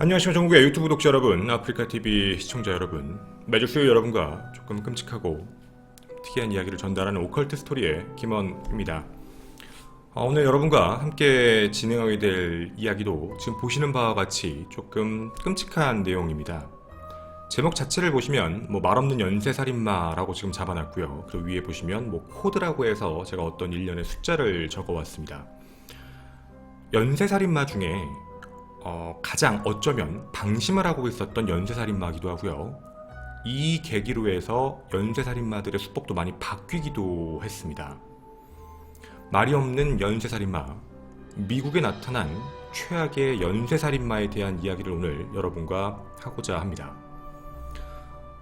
안녕하십니까 전국의 유튜브 구독자 여러분, 아프리카 TV 시청자 여러분. 매주 수요일 여러분과 조금 끔찍하고 특이한 이야기를 전달하는 오컬트 스토리의 김원입니다. 어, 오늘 여러분과 함께 진행하게 될 이야기도 지금 보시는 바와 같이 조금 끔찍한 내용입니다. 제목 자체를 보시면 뭐 말없는 연쇄살인마라고 지금 잡아놨고요. 그리고 위에 보시면 뭐 코드라고 해서 제가 어떤 일련의 숫자를 적어왔습니다. 연쇄살인마 중에 어, 가장 어쩌면 방심을 하고 있었던 연쇄살인마기도 하고요. 이 계기로 해서 연쇄살인마들의 수법도 많이 바뀌기도 했습니다. 말이 없는 연쇄살인마, 미국에 나타난 최악의 연쇄살인마에 대한 이야기를 오늘 여러분과 하고자 합니다.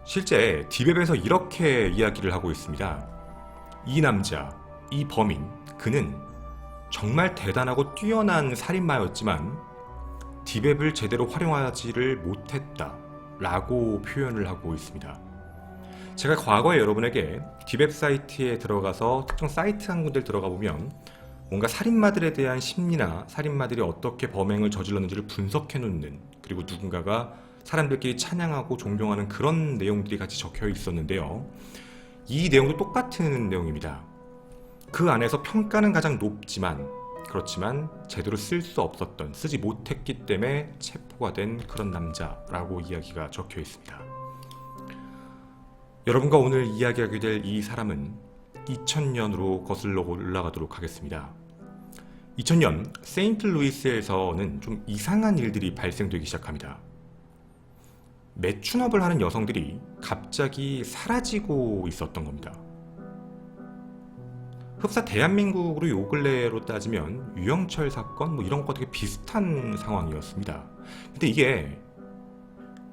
실제 디웹에서 이렇게 이야기를 하고 있습니다. 이 남자, 이 범인, 그는 정말 대단하고 뛰어난 살인마였지만 디웹을 제대로 활용하지를 못했다 라고 표현을 하고 있습니다. 제가 과거에 여러분에게 디웹 사이트에 들어가서 특정 사이트 한 군데 들어가 보면 뭔가 살인마들에 대한 심리나 살인마들이 어떻게 범행을 저질렀는지를 분석해 놓는 그리고 누군가가 사람들끼리 찬양하고 존경하는 그런 내용들이 같이 적혀 있었는데요. 이 내용도 똑같은 내용입니다. 그 안에서 평가는 가장 높지만 그렇지만 제대로 쓸 수 없었던 쓰지 못했기 때문에 체포가 된 그런 남자라고 이야기가 적혀 있습니다. 여러분과 오늘 이야기하게 될 이 사람은 2000년으로 거슬러 올라가도록 하겠습니다. 2000년 세인트루이스에서는 좀 이상한 일들이 발생되기 시작합니다. 매춘업을 하는 여성들이 갑자기 사라지고 있었던 겁니다. 흡사 대한민국으로 요 근래로 따지면 유영철 사건 뭐 이런 거 되게 비슷한 상황이었습니다. 근데 이게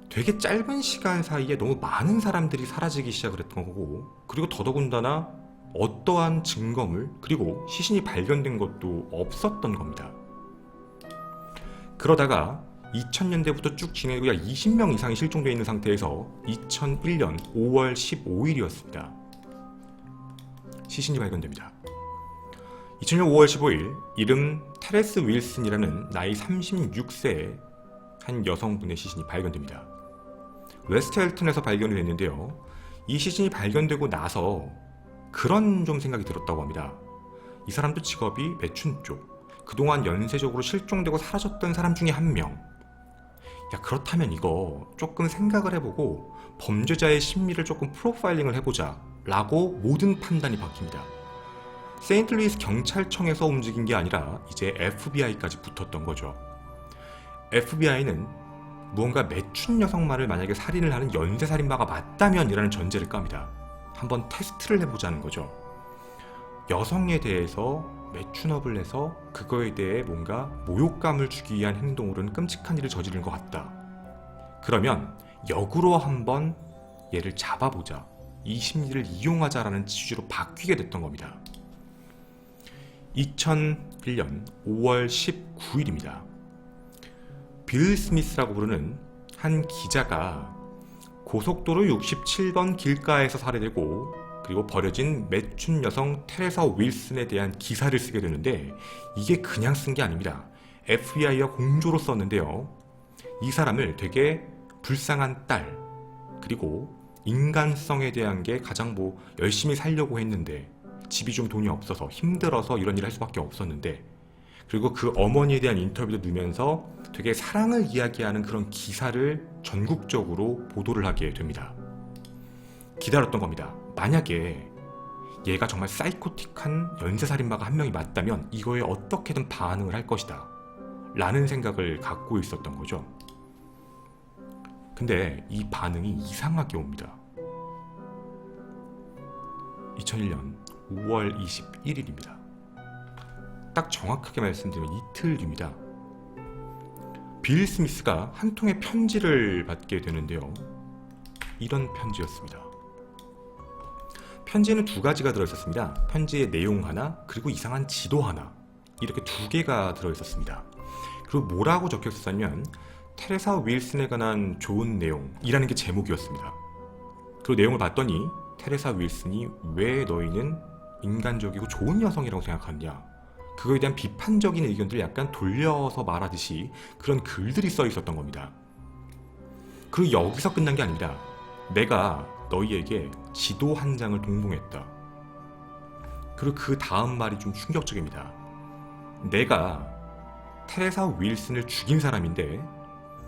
되게 짧은 시간 사이에 너무 많은 사람들이 사라지기 시작을 했던 거고 그리고 더더군다나 어떠한 증거물 그리고 시신이 발견된 것도 없었던 겁니다. 그러다가 2000년대부터 쭉 진행되고 약 20명 이상이 실종되어 있는 상태에서 2001년 5월 15일이었습니다. 시신이 발견됩니다. 2000년 5월 15일 이름 테레스 윌슨이라는 나이 36세의 한 여성분의 시신이 발견됩니다. 웨스트 헬튼에서 발견이 됐는데요. 이 시신이 발견되고 나서 그런 좀 생각이 들었다고 합니다. 이 사람도 직업이 매춘 쪽. 그동안 연쇄적으로 실종되고 사라졌던 사람 중에 한 명. 야, 그렇다면 이거 조금 생각을 해보고 범죄자의 심리를 조금 프로파일링을 해보자. 라고 모든 판단이 바뀝니다. 세인트루이스 경찰청에서 움직인 게 아니라 이제 FBI까지 붙었던 거죠. FBI는 무언가 매춘 여성만을 만약에 살인을 하는 연쇄살인마가 맞다면 이라는 전제를 깝니다. 한번 테스트를 해보자는 거죠. 여성에 대해서 매춘업을 해서 그거에 대해 뭔가 모욕감을 주기 위한 행동으로는 끔찍한 일을 저지른 것 같다. 그러면 역으로 한번 얘를 잡아보자. 이 심리를 이용하자라는 취지로 바뀌게 됐던 겁니다. 2001년 5월 19일입니다. 빌 스미스라고 부르는 한 기자가 고속도로 67번 길가에서 살해되고 그리고 버려진 매춘 여성 테레사 윌슨에 대한 기사를 쓰게 되는데 이게 그냥 쓴 게 아닙니다. FBI와 공조로 썼는데요. 이 사람을 되게 불쌍한 딸 그리고 인간성에 대한 게 가장 뭐 열심히 살려고 했는데 집이 좀 돈이 없어서 힘들어서 이런 일을 할 수밖에 없었는데 그리고 그 어머니에 대한 인터뷰도 넣으면서 되게 사랑을 이야기하는 그런 기사를 전국적으로 보도를 하게 됩니다. 기다렸던 겁니다. 만약에 얘가 정말 사이코틱한 연쇄살인마가 한 명이 맞다면 이거에 어떻게든 반응을 할 것이다. 라는 생각을 갖고 있었던 거죠. 근데 이 반응이 이상하게 옵니다. 2001년 5월 21일입니다. 딱 정확하게 말씀드리면 이틀 뒤입니다. 빌 스미스가 한 통의 편지를 받게 되는데요. 이런 편지였습니다. 편지에는 두 가지가 들어있었습니다. 편지의 내용 하나, 그리고 이상한 지도 하나. 이렇게 두 개가 들어있었습니다. 그리고 뭐라고 적혀 있었냐면, 테레사 윌슨에 관한 좋은 내용이라는 게 제목이었습니다. 그 내용을 봤더니, 테레사 윌슨이 왜 너희는 인간적이고 좋은 여성이라고 생각하느냐? 그거에 대한 비판적인 의견들을 약간 돌려서 말하듯이 그런 글들이 써 있었던 겁니다. 그리고 여기서 끝난 게 아닙니다. 내가 너희에게 지도 한 장을 동봉했다. 그리고 그 다음 말이 좀 충격적입니다. 내가 테레사 윌슨을 죽인 사람인데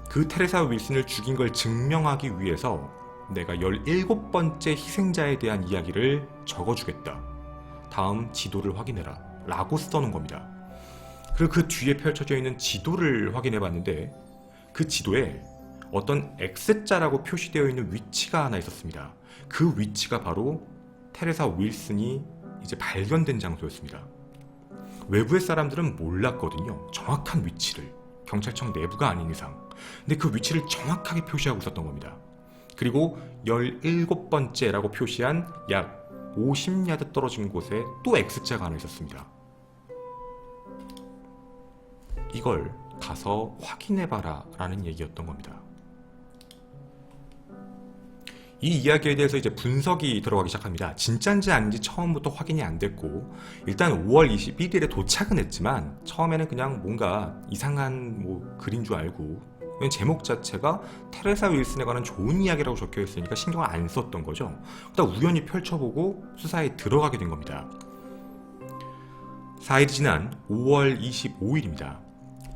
그 테레사 윌슨을 죽인 걸 증명하기 위해서 내가 17번째 희생자에 대한 이야기를 적어주겠다. 다음 지도를 확인해라. 라고 써놓은 겁니다. 그리고 그 뒤에 펼쳐져 있는 지도를 확인해 봤는데 그 지도에 어떤 X자라고 표시되어 있는 위치가 하나 있었습니다. 그 위치가 바로 테레사 윌슨이 이제 발견된 장소였습니다. 외부의 사람들은 몰랐거든요. 정확한 위치를. 경찰청 내부가 아닌 이상. 근데 그 위치를 정확하게 표시하고 있었던 겁니다. 그리고 17번째라고 표시한 약 50야드 떨어진 곳에 또 X자가 하나 있었습니다. 이걸 가서 확인해봐라 라는 얘기였던 겁니다. 이 이야기에 대해서 이제 분석이 들어가기 시작합니다. 진짜인지 아닌지 처음부터 확인이 안 됐고 일단 5월 21일에 도착은 했지만 처음에는 그냥 뭔가 이상한 뭐 글인 줄 알고 제목 자체가 테레사 윌슨에 관한 좋은 이야기라고 적혀 있으니까 신경을 안 썼던 거죠. 그러다 우연히 펼쳐보고 수사에 들어가게 된 겁니다. 4일이 지난 5월 25일입니다.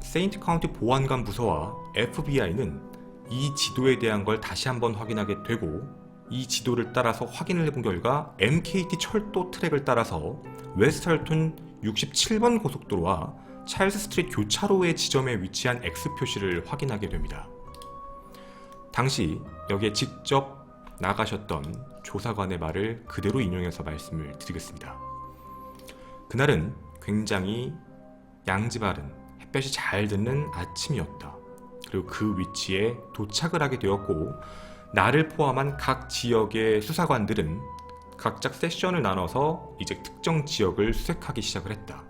세인트 카운티 보안관 부서와 FBI는 이 지도에 대한 걸 다시 한번 확인하게 되고 이 지도를 따라서 확인을 해본 결과 MKT 철도 트랙을 따라서 웨스트할튼 67번 고속도로와 찰스 스트리트 교차로의 지점에 위치한 X 표시를 확인하게 됩니다. 당시 여기에 직접 나가셨던 조사관의 말을 그대로 인용해서 말씀을 드리겠습니다. 그날은 굉장히 양지 바른 햇볕이 잘 드는 아침이었다. 그리고 그 위치에 도착을 하게 되었고 나를 포함한 각 지역의 수사관들은 각자 세션을 나눠서 이제 특정 지역을 수색하기 시작을 했다.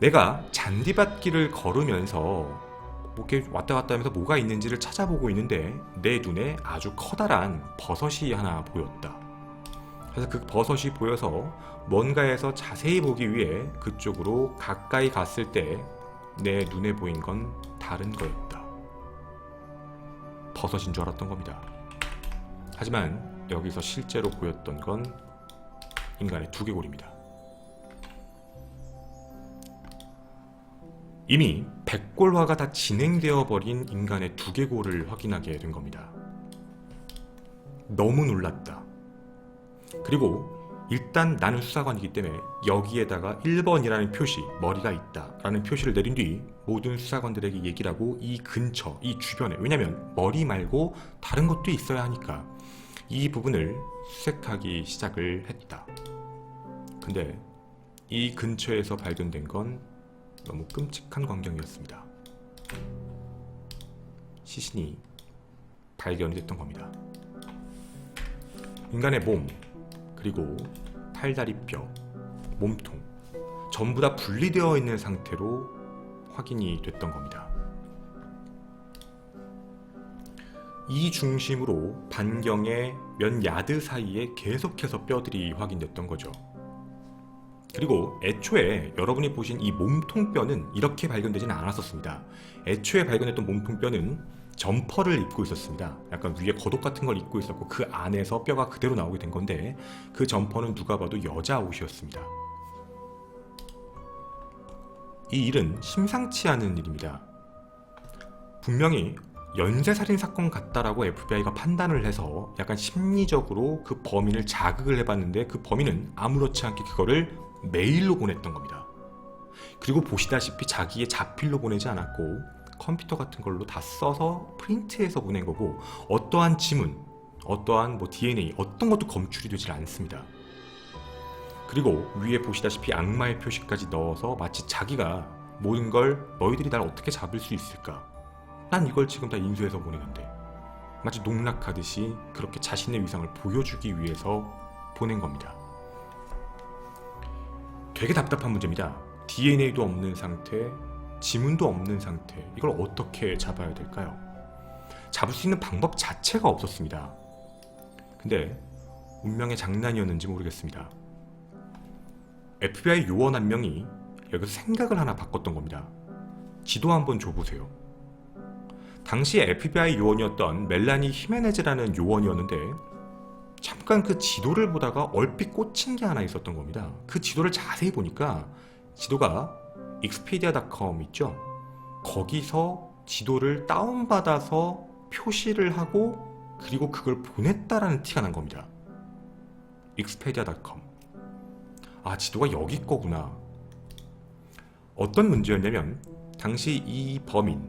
내가 잔디밭길을 걸으면서 뭐 이렇게 왔다 갔다 하면서 뭐가 있는지를 찾아보고 있는데 내 눈에 아주 커다란 버섯이 하나 보였다. 그래서 그 버섯이 보여서 뭔가에서 자세히 보기 위해 그쪽으로 가까이 갔을 때 내 눈에 보인 건 다른 거였다. 버섯인 줄 알았던 겁니다. 하지만 여기서 실제로 보였던 건 인간의 두개골입니다. 이미 백골화가 다 진행되어 버린 인간의 두개골을 확인하게 된 겁니다. 너무 놀랐다. 그리고 일단 나는 수사관이기 때문에 여기에다가 1번이라는 표시, 머리가 있다 라는 표시를 내린 뒤 모든 수사관들에게 얘기를 하고 이 근처, 이 주변에 왜냐면 머리 말고 다른 것도 있어야 하니까 이 부분을 수색하기 시작을 했다. 근데 이 근처에서 발견된 건 너무 끔찍한 광경이었습니다. 시신이 발견이 됐던 겁니다. 인간의 몸, 그리고 팔다리뼈, 몸통 전부 다 분리되어 있는 상태로 확인이 됐던 겁니다. 이 중심으로 반경의 몇 야드 사이에 계속해서 뼈들이 확인됐던 거죠. 그리고 애초에 여러분이 보신 이 몸통뼈는 이렇게 발견되진 않았었습니다. 애초에 발견했던 몸통뼈는 점퍼를 입고 있었습니다. 약간 위에 겉옷 같은 걸 입고 있었고 그 안에서 뼈가 그대로 나오게 된 건데 그 점퍼는 누가 봐도 여자 옷이었습니다. 이 일은 심상치 않은 일입니다. 분명히 연쇄살인 사건 같다라고 FBI가 판단을 해서 약간 심리적으로 그 범인을 자극을 해봤는데 그 범인은 아무렇지 않게 그거를 메일로 보냈던 겁니다. 그리고 보시다시피 자기의 자필로 보내지 않았고 컴퓨터 같은 걸로 다 써서 프린트해서 보낸 거고 어떠한 지문, 어떠한 뭐 DNA 어떤 것도 검출이 되질 않습니다. 그리고 위에 보시다시피 악마의 표시까지 넣어서 마치 자기가 모든 걸 너희들이 날 어떻게 잡을 수 있을까? 난 이걸 지금 다 인수해서 보내는데 마치 농락하듯이 그렇게 자신의 위상을 보여주기 위해서 보낸 겁니다. 되게 답답한 문제입니다. DNA도 없는 상태, 지문도 없는 상태. 이걸 어떻게 잡아야 될까요? 잡을 수 있는 방법 자체가 없었습니다. 근데 운명의 장난이었는지 모르겠습니다. FBI 요원 한 명이 여기서 생각을 하나 바꿨던 겁니다. 지도 한번 줘보세요. 당시 FBI 요원이었던 멜라니 히메네즈라는 요원이었는데 잠깐 그 지도를 보다가 얼핏 꽂힌 게 하나 있었던 겁니다. 그 지도를 자세히 보니까 지도가 익스피디아.com 있죠? 거기서 지도를 다운받아서 표시를 하고 그리고 그걸 보냈다라는 티가 난 겁니다. 익스페디아.com 아 지도가 여기 거구나. 어떤 문제였냐면 당시 이 범인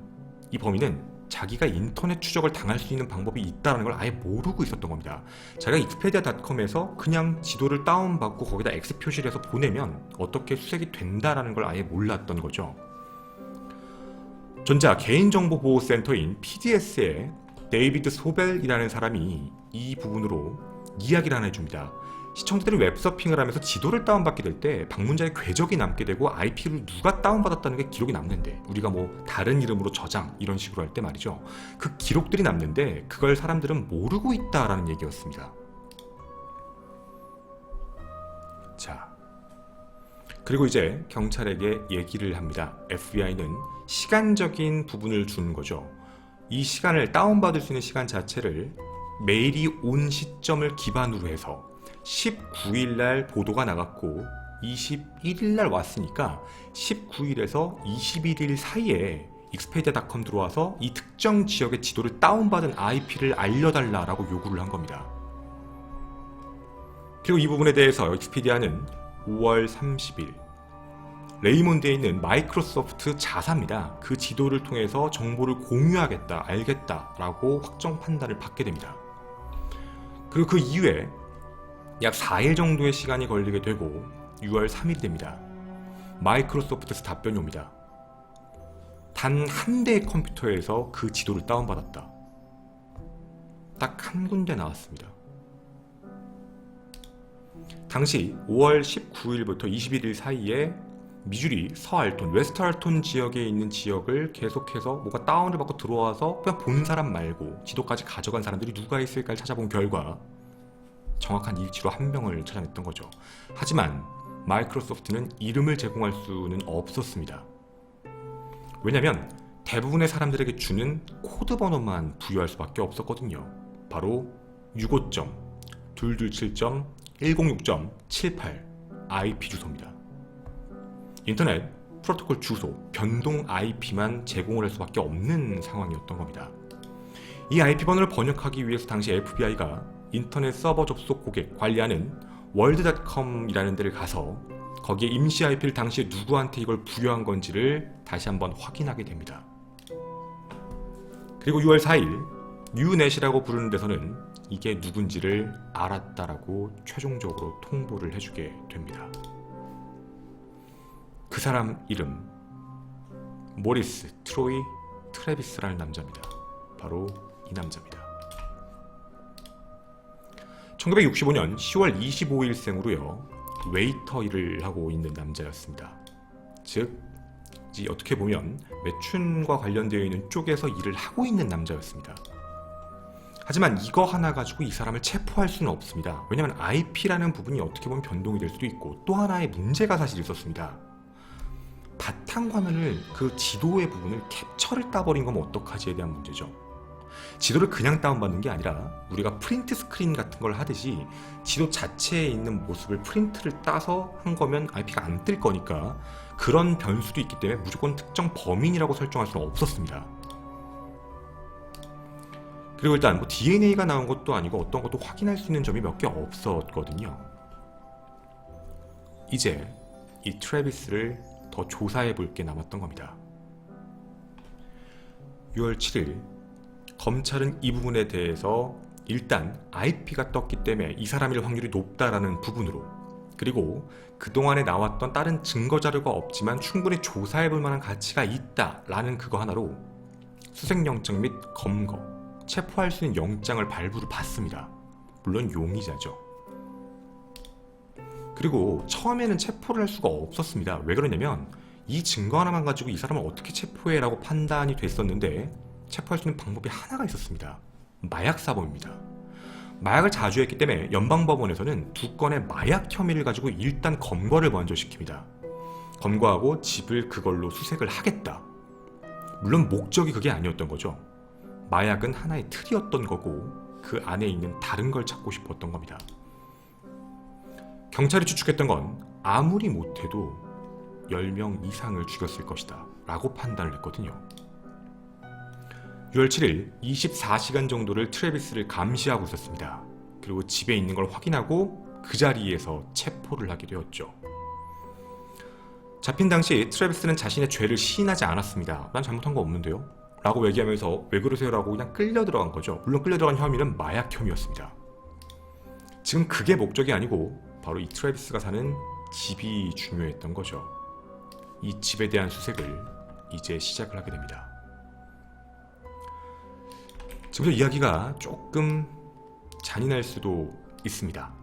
이 범인은 자기가 인터넷 추적을 당할 수 있는 방법이 있다는 걸 아예 모르고 있었던 겁니다. 자기가 익스페디아.com에서 그냥 지도를 다운받고 거기다 X 표시를 해서 보내면 어떻게 수색이 된다라는 걸 아예 몰랐던 거죠. 전자 개인정보보호센터인 PDS의 데이비드 소벨이라는 사람이 이 부분으로 이야기를 하나 해줍니다. 시청자들이 웹서핑을 하면서 지도를 다운받게 될 때 방문자의 궤적이 남게 되고 IP를 누가 다운받았다는 게 기록이 남는데 우리가 뭐 다른 이름으로 저장 이런 식으로 할 때 말이죠. 그 기록들이 남는데 그걸 사람들은 모르고 있다라는 얘기였습니다. 자. 그리고 이제 경찰에게 얘기를 합니다. FBI는 시간적인 부분을 주는 거죠. 이 시간을 다운받을 수 있는 시간 자체를 메일이 온 시점을 기반으로 해서 19일 날 보도가 나갔고 21일 날 왔으니까 19일에서 21일 사이에 익스페디아닷컴 들어와서 이 특정 지역의 지도를 다운받은 IP를 알려달라라고 요구를 한 겁니다. 그리고 이 부분에 대해서 익스피디아는 5월 30일 레이몬드에 있는 마이크로소프트 자사입니다. 그 지도를 통해서 정보를 공유하겠다, 알겠다라고 확정 판단을 받게 됩니다. 그리고 그 이후에 약 4일 정도의 시간이 걸리게 되고 6월 3일이 됩니다. 마이크로소프트에서 답변이 옵니다. 단 한 대의 컴퓨터에서 그 지도를 다운받았다. 딱 한 군데 나왔습니다. 당시 5월 19일부터 21일 사이에 미주리 서알톤, 웨스트 알톤 지역에 있는 지역을 계속해서 뭐가 다운을 받고 들어와서 그냥 본 사람 말고 지도까지 가져간 사람들이 누가 있을까를 찾아본 결과 정확한 일치로 한 명을 찾아냈던 거죠. 하지만 마이크로소프트는 이름을 제공할 수는 없었습니다. 왜냐면 대부분의 사람들에게 주는 코드 번호만 부여할 수밖에 없었거든요. 바로 65점, 227점, 106.78 IP 주소입니다. 인터넷 프로토콜 주소, 변동 IP만 제공을 할 수밖에 없는 상황이었던 겁니다. 이 IP 번호를 번역하기 위해서 당시 FBI가 인터넷 서버 접속 고객 관리하는 월드닷컴이라는 데를 가서 거기에 임시 IP를 당시에 누구한테 이걸 부여한 건지를 다시 한번 확인하게 됩니다. 그리고 6월 4일 뉴넷이라고 부르는 데서는 이게 누군지를 알았다라고 최종적으로 통보를 해주게 됩니다. 그 사람 이름 모리스 트로이 트레비스라는 남자입니다. 바로 이 남자입니다. 1965년 10월 25일생으로요 웨이터 일을 하고 있는 남자였습니다. 즉 어떻게 보면 매춘과 관련되어 있는 쪽에서 일을 하고 있는 남자였습니다. 하지만 이거 하나 가지고 이 사람을 체포할 수는 없습니다. 왜냐하면 IP라는 부분이 어떻게 보면 변동이 될 수도 있고 또 하나의 문제가 사실 있었습니다. 바탕화면을 그 지도의 부분을 캡처를 따버린 거면 어떡하지에 대한 문제죠. 지도를 그냥 다운받는 게 아니라 우리가 프린트 스크린 같은 걸 하듯이 지도 자체에 있는 모습을 프린트를 따서 한 거면 IP가 안 뜰 거니까 그런 변수도 있기 때문에 무조건 특정 범인이라고 설정할 수는 없었습니다. 그리고 일단 뭐 DNA가 나온 것도 아니고 어떤 것도 확인할 수 있는 점이 몇 개 없었거든요. 이제 이 트래비스를 더 조사해 볼 게 남았던 겁니다. 6월 7일 검찰은 이 부분에 대해서 일단 IP가 떴기 때문에 이 사람일 확률이 높다라는 부분으로 그리고 그동안에 나왔던 다른 증거 자료가 없지만 충분히 조사해 볼 만한 가치가 있다라는 그거 하나로 수색영장 및 검거, 체포할 수 있는 영장을 발부를 받습니다. 물론 용의자죠. 그리고 처음에는 체포를 할 수가 없었습니다. 왜 그러냐면 이 증거 하나만 가지고 이 사람을 어떻게 체포해라고 판단이 됐었는데 체포할 수 있는 방법이 하나가 있었습니다. 마약 사범입니다. 마약을 자주 했기 때문에 연방법원에서는 두 건의 마약 혐의를 가지고 일단 검거를 먼저 시킵니다. 검거하고 집을 그걸로 수색을 하겠다. 물론 목적이 그게 아니었던 거죠. 마약은 하나의 틀이었던 거고 그 안에 있는 다른 걸 찾고 싶었던 겁니다. 경찰이 추측했던 건 아무리 못해도 10명 이상을 죽였을 것이다 라고 판단을 했거든요. 6월 7일 24시간 정도를 트래비스를 감시하고 있었습니다. 그리고 집에 있는 걸 확인하고 그 자리에서 체포를 하게 되었죠. 잡힌 당시 트래비스는 자신의 죄를 시인하지 않았습니다. 난 잘못한 거 없는데요. 라고 얘기하면서 왜 그러세요 라고 그냥 끌려 들어간 거죠. 물론 끌려 들어간 혐의는 마약 혐의였습니다. 지금 그게 목적이 아니고 바로 이 트래비스가 사는 집이 중요했던 거죠. 이 집에 대한 수색을 이제 시작을 하게 됩니다. 지금부터 이야기가 조금 잔인할 수도 있습니다.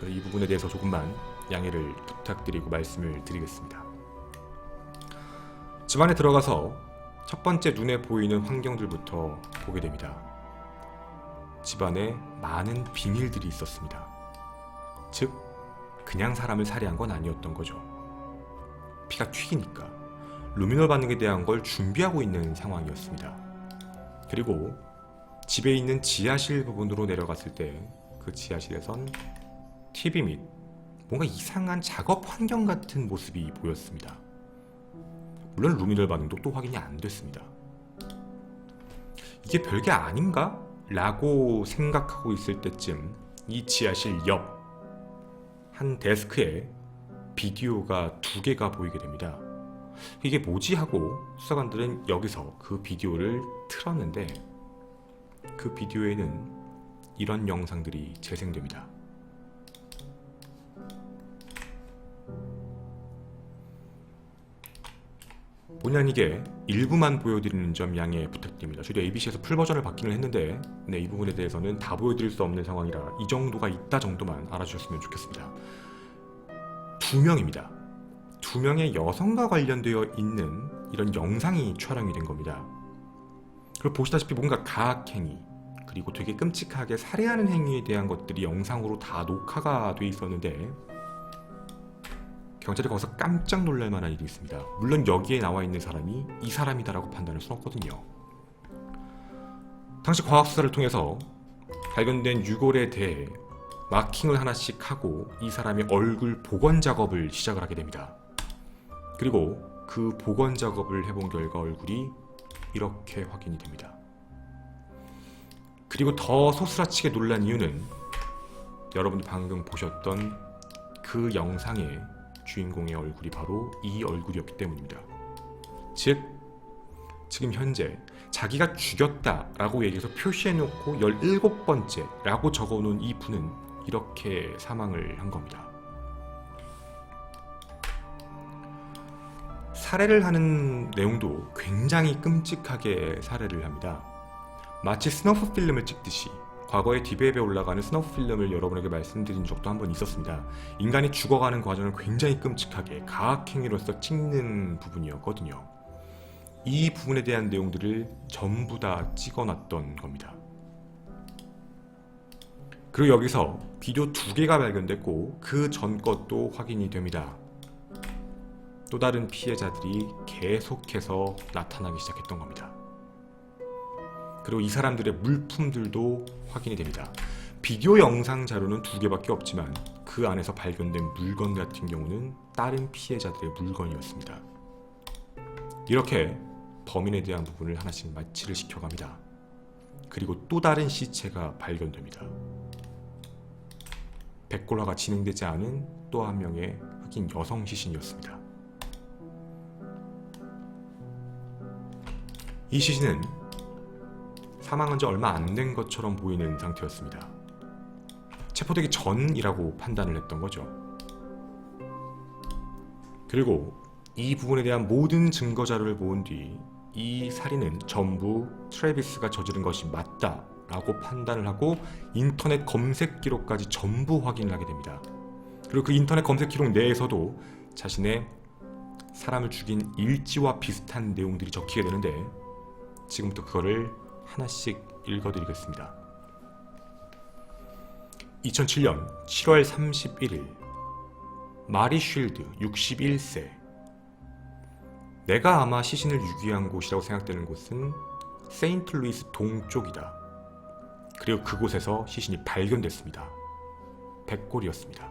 그이 부분에 대해서 조금만 양해를 부탁드리고 말씀을 드리겠습니다. 집안에 들어가서 첫 번째 눈에 보이는 환경들부터 보게 됩니다. 집안에 많은 비밀들이 있었습니다. 즉, 그냥 사람을 살해한 건 아니었던 거죠. 피가 튀기니까 루미놀 반응에 대한 걸 준비하고 있는 상황이었습니다. 그리고 집에 있는 지하실 부분으로 내려갔을 때 그 지하실에선 TV 및 뭔가 이상한 작업 환경 같은 모습이 보였습니다. 물론 루미널 반응도 또 확인이 안 됐습니다. 이게 별게 아닌가? 라고 생각하고 있을 때쯤 이 지하실 옆 한 데스크에 비디오가 두 개가 보이게 됩니다. 이게 뭐지 하고 수사관들은 여기서 그 비디오를 틀었는데 그 비디오에는 이런 영상들이 재생됩니다. 본의 아니게 일부만 보여드리는 점 양해 부탁드립니다. 저희 ABC에서 풀 버전을 받기는 했는데 네, 이 부분에 대해서는 다 보여드릴 수 없는 상황이라 이 정도가 있다 정도만 알아주셨으면 좋겠습니다. 두 명입니다. 두 명의 여성과 관련되어 있는 이런 영상이 촬영이 된 겁니다. 그리고 보시다시피 뭔가 가학행위 그리고 되게 끔찍하게 살해하는 행위에 대한 것들이 영상으로 다 녹화가 돼 있었는데 경찰이 거기서 깜짝 놀랄 만한 일이 있습니다. 물론 여기에 나와 있는 사람이 이 사람이다라고 판단할 수는 없거든요. 당시 과학 수사를 통해서 발견된 유골에 대해 마킹을 하나씩 하고 이 사람의 얼굴 복원 작업을 시작을 하게 됩니다. 그리고 그 복원 작업을 해본 결과 얼굴이 이렇게 확인이 됩니다. 그리고 더 소스라치게 놀란 이유는 여러분이 방금 보셨던 그 영상의 주인공의 얼굴이 바로 이 얼굴이었기 때문입니다. 즉, 지금 현재 자기가 죽였다 라고 얘기해서 표시해놓고 17번째 라고 적어놓은 이 분은 이렇게 사망을 한 겁니다. 살해를 하는 내용도 굉장히 끔찍하게 살해를 합니다. 마치 스너프 필름을 찍듯이 과거에 디베이에 올라가는 스너프 필름을 여러분에게 말씀드린 적도 한 번 있었습니다. 인간이 죽어가는 과정을 굉장히 끔찍하게 가학행위로서 찍는 부분이었거든요. 이 부분에 대한 내용들을 전부 다 찍어놨던 겁니다. 그리고 여기서 비디오 두 개가 발견됐고 그 전 것도 확인이 됩니다. 또 다른 피해자들이 계속해서 나타나기 시작했던 겁니다. 그리고 이 사람들의 물품들도 확인이 됩니다. 비디오 영상 자료는 두 개밖에 없지만 그 안에서 발견된 물건 같은 경우는 다른 피해자들의 물건이었습니다. 이렇게 범인에 대한 부분을 하나씩 마취를 시켜갑니다. 그리고 또 다른 시체가 발견됩니다. 백골화가 진행되지 않은 또 한 명의 흑인 여성 시신이었습니다. 이 시신은 사망한 지 얼마 안 된 것처럼 보이는 상태였습니다. 체포되기 전이라고 판단을 했던 거죠. 그리고 이 부분에 대한 모든 증거 자료를 모은 뒤 이 살인은 전부 트래비스가 저지른 것이 맞다라고 판단을 하고 인터넷 검색 기록까지 전부 확인을 하게 됩니다. 그리고 그 인터넷 검색 기록 내에서도 자신의 사람을 죽인 일지와 비슷한 내용들이 적히게 되는데 지금부터 그거를 하나씩 읽어드리겠습니다. 2007년 7월 31일 마리 쉴드 61세 내가 아마 시신을 유기한 곳이라고 생각되는 곳은 세인트루이스 동쪽이다. 그리고 그곳에서 시신이 발견됐습니다. 백골이었습니다.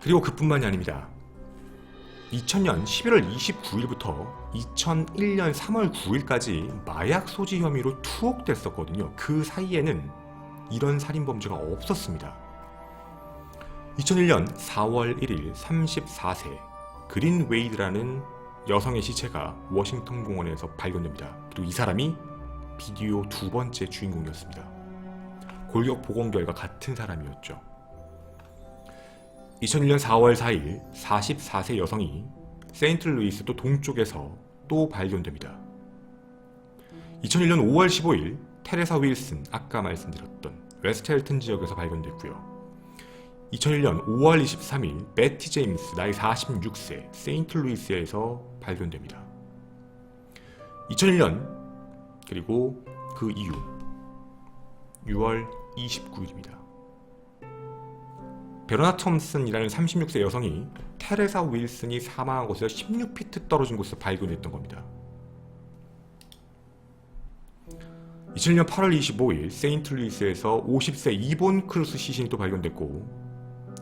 그리고 그뿐만이 아닙니다. 2000년 11월 29일부터 2001년 3월 9일까지 마약 소지 혐의로 투옥됐었거든요. 그 사이에는 이런 살인 범죄가 없었습니다. 2001년 4월 1일 34세 그린 웨이드라는 여성의 시체가 워싱턴 공원에서 발견됩니다. 그리고 이 사람이 비디오 두 번째 주인공이었습니다. 골격 보건 결과 같은 사람이었죠. 2001년 4월 4일 44세 여성이 세인트루이스 또 동쪽에서 또 발견됩니다. 2001년 5월 15일 테레사 윌슨 아까 말씀드렸던 웨스트헬튼 지역에서 발견됐고요. 2001년 5월 23일 베티 제임스 나이 46세 세인트루이스에서 발견됩니다. 2001년 그리고 그 이후 6월 29일입니다. 베로나 톰슨이라는 36세 여성이 테레사 윌슨이 사망한 곳에서 16피트 떨어진 곳에서 발견됐던 겁니다. 2001년 8월 25일 세인트루이스에서 50세 이본 크루스 시신이 또 발견됐고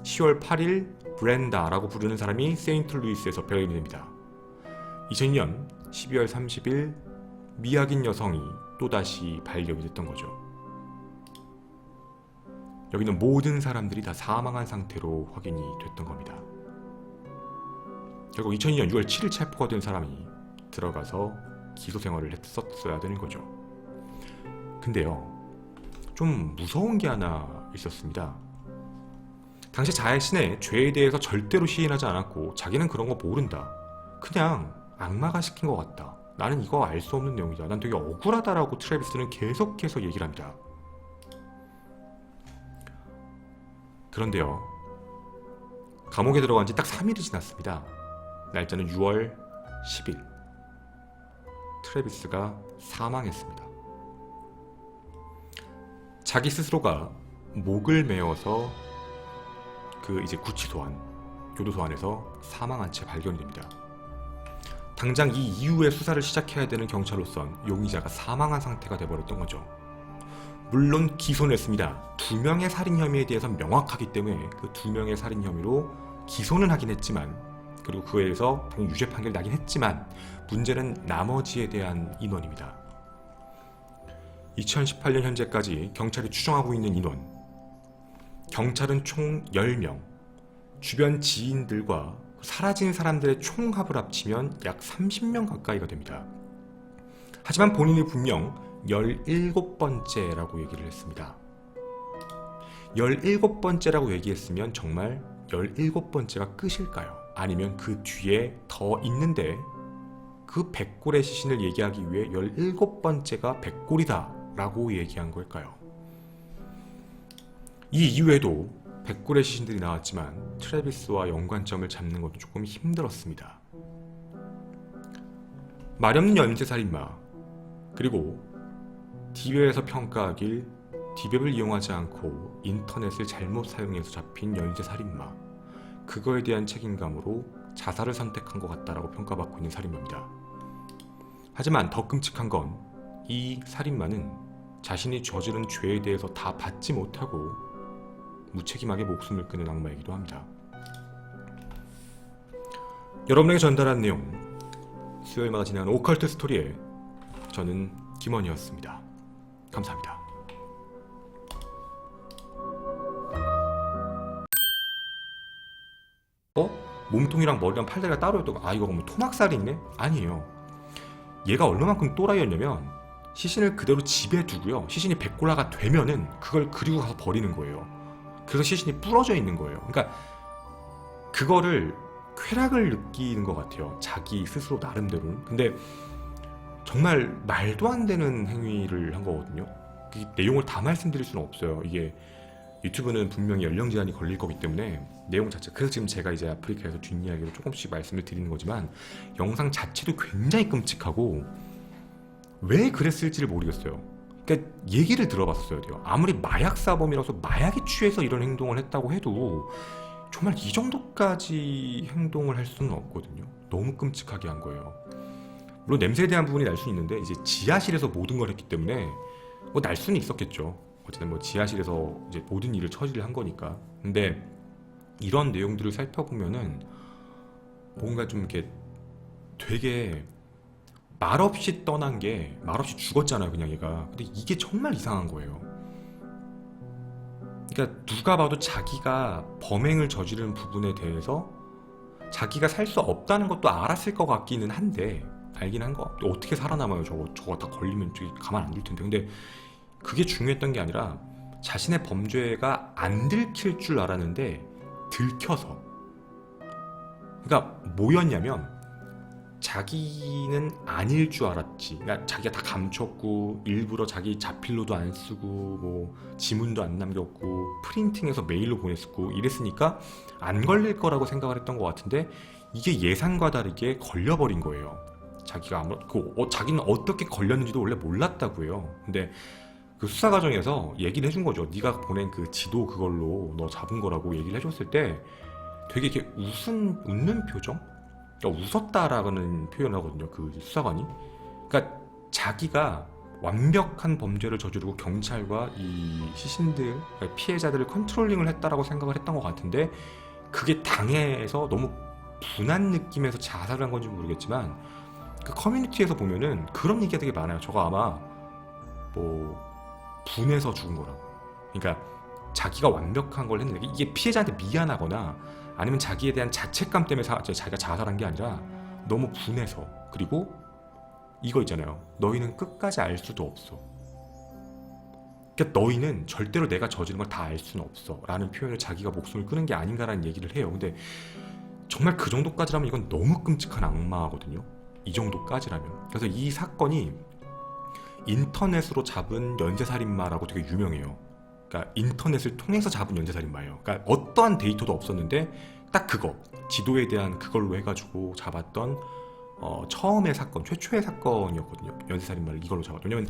10월 8일 브렌다라고 부르는 사람이 세인트루이스에서 발견이 됩니다. 2002년 12월 30일 미약인 여성이 또다시 발견이 됐던 거죠. 여기는 모든 사람들이 다 사망한 상태로 확인이 됐던 겁니다. 결국 2002년 6월 7일 체포가 된 사람이 들어가서 기소 생활을 했었어야 되는 거죠. 근데요, 좀 무서운 게 하나 있었습니다. 당시 자신의 죄에 대해서 절대로 시인하지 않았고 자기는 그런 거 모른다. 그냥 악마가 시킨 것 같다. 나는 이거 알 수 없는 내용이다. 난 되게 억울하다라고 트래비스는 계속해서 얘기를 합니다. 그런데요. 감옥에 들어간 지 딱 3일이 지났습니다. 날짜는 6월 10일. 트래비스가 사망했습니다. 자기 스스로가 목을 메어서 그 이제 구치소 안, 교도소 안에서 사망한 채 발견됩니다. 당장 이 이후에 수사를 시작해야 되는 경찰로선 용의자가 사망한 상태가 돼버렸던 거죠. 물론 기소는 했습니다. 두 명의 살인 혐의에 대해서 명확하기 때문에 그 두 명의 살인 혐의로 기소는 하긴 했지만 그리고 그에 대해서 당연히 유죄 판결 나긴 했지만 문제는 나머지에 대한 인원입니다. 2018년 현재까지 경찰이 추정하고 있는 인원 경찰은 총 10명 주변 지인들과 사라진 사람들의 총합을 합치면 약 30명 가까이가 됩니다. 하지만 본인이 분명 17번째라고 얘기를 했습니다. 17번째라고 얘기했으면 정말 17번째가 끝일까요? 아니면 그 뒤에 더 있는데 그 백골의 시신을 얘기하기 위해 17번째가 백골이다 라고 얘기한 걸까요? 이 이후에도 백골의 시신들이 나왔지만 트래비스와 연관점을 잡는 것도 조금 힘들었습니다. 마렵는 연쇄살인마 그리고 디웹에서 평가하길 디웹을 이용하지 않고 인터넷을 잘못 사용해서 잡힌 연쇄 살인마 그거에 대한 책임감으로 자살을 선택한 것 같다라고 평가받고 있는 살인마입니다. 하지만 더 끔찍한 건 이 살인마는 자신이 저지른 죄에 대해서 다 받지 못하고 무책임하게 목숨을 끊은 악마이기도 합니다. 여러분에게 전달한 내용 수요일마다 진행하는 오컬트 스토리에 저는 김원이었습니다. 감사합니다. 어? 몸통이랑 머리랑 팔다리가 따로였다고 아 이거 뭐 토막살이 있네? 아니에요. 얘가 얼마만큼 또라이였냐면 시신을 그대로 집에 두고요. 시신이 백골라가 되면은 그걸 그리고 가서 버리는 거예요. 그래서 시신이 부러져 있는 거예요. 그러니까 그거를 쾌락을 느끼는 것 같아요. 자기 스스로 나름대로는. 근데 정말 말도 안 되는 행위를 한 거거든요. 그 내용을 다 말씀드릴 수는 없어요. 이게 유튜브는 분명히 연령 제한이 걸릴 거기 때문에 내용 자체 그래서 지금 제가 이제 아프리카에서 뒷이야기로 조금씩 말씀을 드리는 거지만 영상 자체도 굉장히 끔찍하고 왜 그랬을지를 모르겠어요. 그러니까 얘기를 들어봤어야 돼요. 아무리 마약 사범이라서 마약에 취해서 이런 행동을 했다고 해도 정말 이 정도까지 행동을 할 수는 없거든요. 너무 끔찍하게 한 거예요. 물론 냄새에 대한 부분이 날 수는 있는데 이제 지하실에서 모든 걸 했기 때문에 뭐 날 수는 있었겠죠. 어쨌든 뭐 지하실에서 이제 모든 일을 처리를 한 거니까. 근데 이런 내용들을 살펴보면은 뭔가 좀 이렇게 되게 말없이 떠난 게 말없이 죽었잖아요, 그냥 얘가. 근데 이게 정말 이상한 거예요. 그러니까 누가 봐도 자기가 범행을 저지른 부분에 대해서 자기가 살 수 없다는 것도 알았을 것 같기는 한데 알긴 한 거. 어떻게 살아남아요, 저거. 저거 다 걸리면 가만 안 둘 텐데. 근데 그게 중요했던 게 아니라 자신의 범죄가 안 들킬 줄 알았는데 들켜서. 그러니까 뭐였냐면 자기는 아닐 줄 알았지. 그러니까 자기가 다 감췄고 일부러 자기 자필로도 안 쓰고 뭐 지문도 안 남겼고 프린팅해서 메일로 보냈고 이랬으니까 안 걸릴 거라고 생각을 했던 것 같은데 이게 예상과 다르게 걸려버린 거예요. 자기가 아무 그 어, 자기는 어떻게 걸렸는지도 원래 몰랐다고요. 근데 그 수사 과정에서 얘기를 해준 거죠. 네가 보낸 그 지도 그걸로 너 잡은 거라고 얘기를 해줬을 때 되게 이렇게 웃은 웃는 표정? 그러니까 웃었다라는 표현을 하거든요. 그 수사관이. 그러니까 자기가 완벽한 범죄를 저지르고 경찰과 이 시신들, 그러니까 피해자들을 컨트롤링을 했다라고 생각을 했던 것 같은데 그게 당해서 너무 분한 느낌에서 자살을 한 건지 모르겠지만 그 커뮤니티에서 보면은 그런 얘기가 되게 많아요. 저거 아마 뭐 분해서 죽은 거라고. 그러니까 자기가 완벽한 걸 했는데 이게 피해자한테 미안하거나 아니면 자기에 대한 자책감 때문에 사- 자기가 자살한 게 아니라 너무 분해서 그리고 이거 있잖아요. 너희는 끝까지 알 수도 없어. 그러니까 너희는 절대로 내가 저지른 걸 다 알 수는 없어. 라는 표현을 자기가 목숨을 끊은 게 아닌가라는 얘기를 해요. 근데 정말 그 정도까지라면 이건 너무 끔찍한 악마거든요. 이 정도까지라면. 그래서 이 사건이 인터넷으로 잡은 연쇄살인마라고 되게 유명해요. 그러니까 인터넷을 통해서 잡은 연쇄살인마예요. 그러니까 어떠한 데이터도 없었는데 딱 그거 지도에 대한 그걸로 해가지고 잡았던 어, 처음의 사건, 최초의 사건이었거든요. 연쇄살인마를 이걸로 잡았. 왜냐면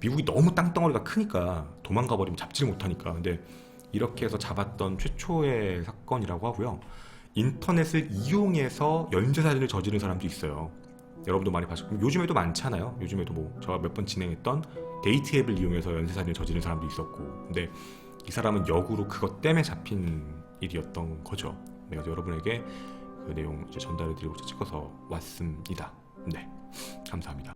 미국이 너무 땅덩어리가 크니까 도망가 버리면 잡지를 못하니까. 근데 이렇게 해서 잡았던 최초의 사건이라고 하고요. 인터넷을 이용해서 연쇄살인을 저지른 사람도 있어요. 여러분도 많이 봐셨고 요즘에도 많잖아요. 요즘에도 뭐 제가 몇 번 진행했던 데이트 앱을 이용해서 연쇄살인을 저지른 사람도 있었고 근데 이 사람은 역으로 그것 때문에 잡힌 일이었던 거죠. 네, 그래서 여러분에게 그 내용 이제 전달해 드리고 찍어서 왔습니다. 네, 감사합니다.